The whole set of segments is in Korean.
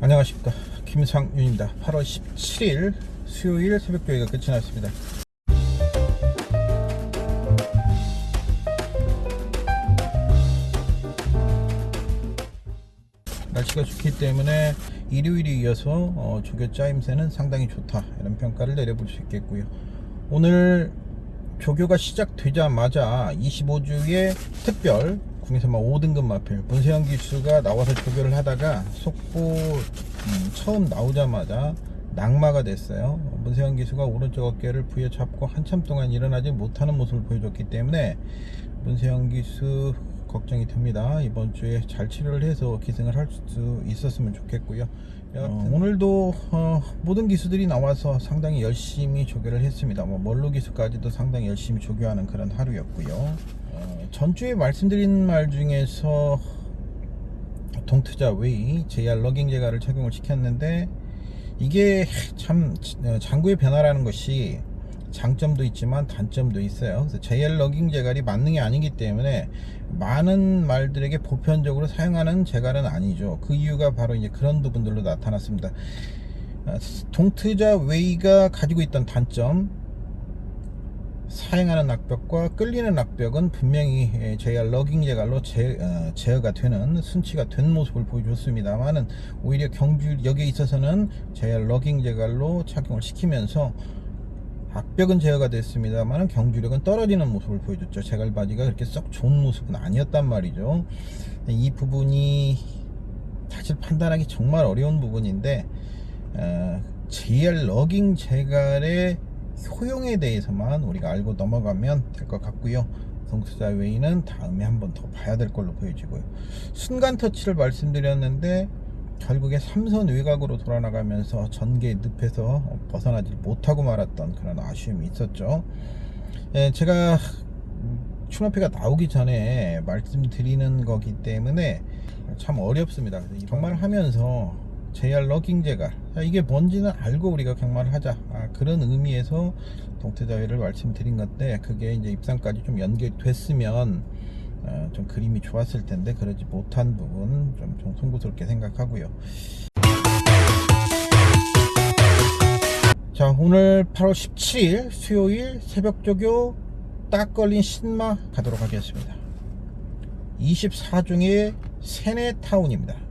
안녕하십니까. 김상윤입니다. 8월 17일 수요일 새벽 교회가 끝이 났습니다. 날씨가 좋기 때문에 일요일에 이어서 어, 조교 짜임새는 상당히 좋다. 이런 평가를 내려볼 수 있겠고요. 오늘 조교가 시작되자마자 25주의 특별 국내선마 5등급 마필 문세영 기수가 나와서 조교를 하다가 속보 음, 처음 나오자마자 낙마가 됐어요. 문세영 기수가 오른쪽 어깨를 부여잡고 한참 동안 일어나지 못하는 모습을 보여줬기 때문에 문세영 기수 걱정이 됩니다. 이번 주에 잘 치료를 해서 기승을 할 수 있었으면 좋겠고요. 어, 오늘도 어, 모든 기수들이 나와서 상당히 열심히 조교를 했습니다. 뭐 멀로 기수까지도 상당히 열심히 조교하는 그런 하루였고요. 어, 전주에 말씀드린 말 중에서 동투자 웨이 JR 러깅 제가를 착용을 시켰는데 이게 참 어, 장구의 변화라는 것이 장점도 있지만 단점도 있어요. 그래서 JR 러깅 제갈이 만능이 아니기 때문에 많은 말들에게 보편적으로 사용하는 제갈은 아니죠. 그 이유가 바로 이제 그런 부분들로 나타났습니다. 어, 동트자 웨이가 가지고 있던 단점 사용하는 낙벽과 끌리는 낙벽은 분명히 예, JR 러깅 제갈로 제, 어, 제어가 되는 순치가 된 모습을 보여줬습니다만은 오히려 경주역에 있어서는 JR 러깅 제갈로 착용을 시키면서 악벽은 제어가 됐습니다만 경주력은 떨어지는 모습을 보여줬죠. 제갈 바지가 그렇게 썩 좋은 모습은 아니었단 말이죠. 이 부분이 사실 판단하기 정말 어려운 부분인데 어, JR 러깅 제갈의 효용에 대해서만 우리가 알고 넘어가면 될 것 같고요. 동투자 웨이는 다음에 한번 더 봐야 될 걸로 보여지고요. 순간 터치를 말씀드렸는데 결국에 삼선 외곽으로 돌아나가면서 전개 늪에서 벗어나지 못하고 말았던 그런 아쉬움이 있었죠. 예, 제가 추노피가 나오기 전에 말씀드리는 거기 때문에 참 어렵습니다. 정말 하면서 JR 러깅 제갈 자, 이게 뭔지는 알고 우리가 경마를 하자 아, 그런 의미에서 동태자회를 말씀드린 건데 그게 이제 입상까지 좀 연결됐으면 어, 좀 그림이 좋았을 텐데 그러지 못한 부분 좀, 좀 송구스럽게 생각하고요. 자 오늘 8월 17일 수요일 새벽 조교 딱 걸린 신마 가도록 하겠습니다. 24중의 세네타운입니다.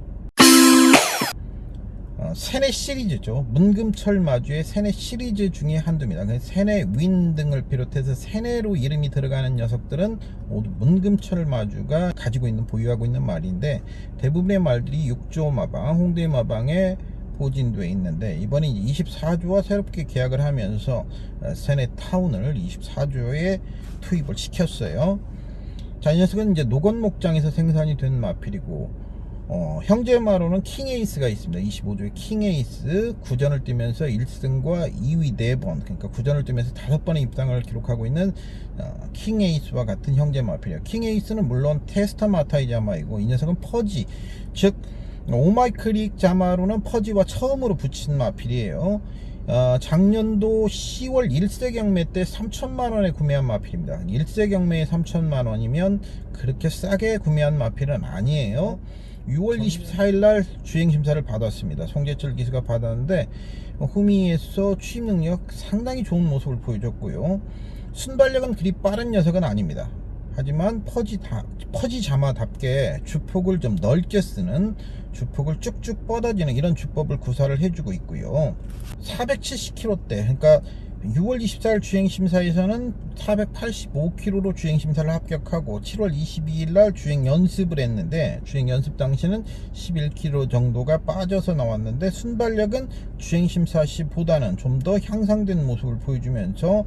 어, 세네 시리즈죠. 문금철 마주의 세네 시리즈 중에 한두입니다. 그 세네 윈 등을 비롯해서 세네로 이름이 들어가는 녀석들은 모두 문금철 마주가 가지고 있는 보유하고 있는 말인데 대부분의 말들이 육조 마방, 홍대 마방에 포진돼 있는데 이번에 24조와 새롭게 계약을 하면서 어, 세네 타운을 24조에 투입을 시켰어요. 자, 이 녀석은 이제 노건 목장에서 생산이 된 마필이고 어, 형제마로는 킹에이스가 있습니다. 25조의 킹에이스 9전을 뛰면서 1승과 2위 4번 그러니까 9전을 뛰면서 5번의 입상을 기록하고 있는 어, 킹에이스와 같은 형제 마필이에요. 킹에이스는 물론 테스타 마타이 자마이고 이 녀석은 퍼지 즉 오마이크릭 자마로는 퍼지와 처음으로 붙인 마필이에요. 어, 작년도 10월 1세 경매 때 3천만 원에 구매한 마필입니다. 1세 경매에 3천만 원이면 그렇게 싸게 구매한 마필은 아니에요. 6월 24일 날 주행 심사를 받았습니다. 송재철 기수가 받았는데 후미에서 취임 능력 상당히 좋은 모습을 보여줬고요. 순발력은 그리 빠른 녀석은 아닙니다. 하지만 퍼지 다, 퍼지 자마답게 주폭을 좀 넓게 쓰는 주폭을 쭉쭉 뻗어지는 이런 주법을 구사를 해주고 있고요. 470km대 그러니까 6월 24일 주행심사에서는 485km로 주행심사를 합격하고 7월 22일 날 주행 연습을 했는데 주행 연습 당시는 11km 정도가 빠져서 나왔는데 순발력은 주행심사 시보다는 좀 더 향상된 모습을 보여주면서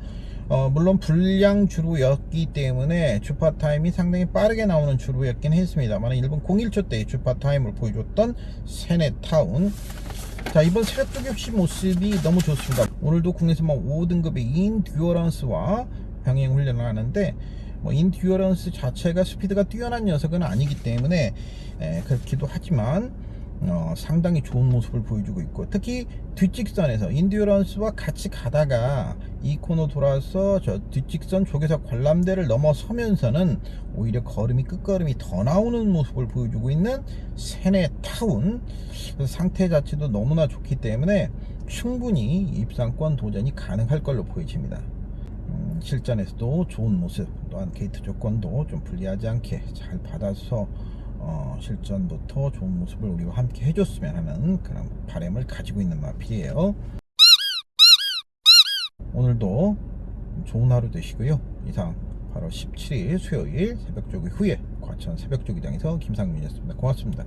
어, 물론 불량 주루였기 때문에 주파 타임이 상당히 빠르게 나오는 주루였긴 했습니다만 1분 01초 때의 주파 타임을 보여줬던 세네타운 자 이번 새벽 조격시 모습이 너무 좋습니다. 오늘도 국내에서만 5등급의 인듀어런스와 병행 훈련을 하는데 뭐 인듀어런스 자체가 스피드가 뛰어난 녀석은 아니기 때문에 에, 그렇기도 하지만 어, 상당히 좋은 모습을 보여주고 있고 특히 뒷직선에서 인듀런스와 같이 가다가 이 코너 돌아서 저 뒷직선 쪽에서 관람대를 넘어서면서는 오히려 걸음이 끝걸음이 더 나오는 모습을 보여주고 있는 세네 타운 그래서 상태 자체도 너무나 좋기 때문에 충분히 입상권 도전이 가능할 걸로 보여집니다. 음, 실전에서도 좋은 모습 또한 게이트 조건도 좀 불리하지 않게 잘 받아서 어, 실전부터 좋은 모습을 우리와 함께 해줬으면 하는 그런 바람을 가지고 있는 마필이에요. 오늘도 좋은 하루 되시고요. 이상 8월 17일 수요일 새벽 조기 후에 과천 새벽 조기장에서 김상민이었습니다. 고맙습니다.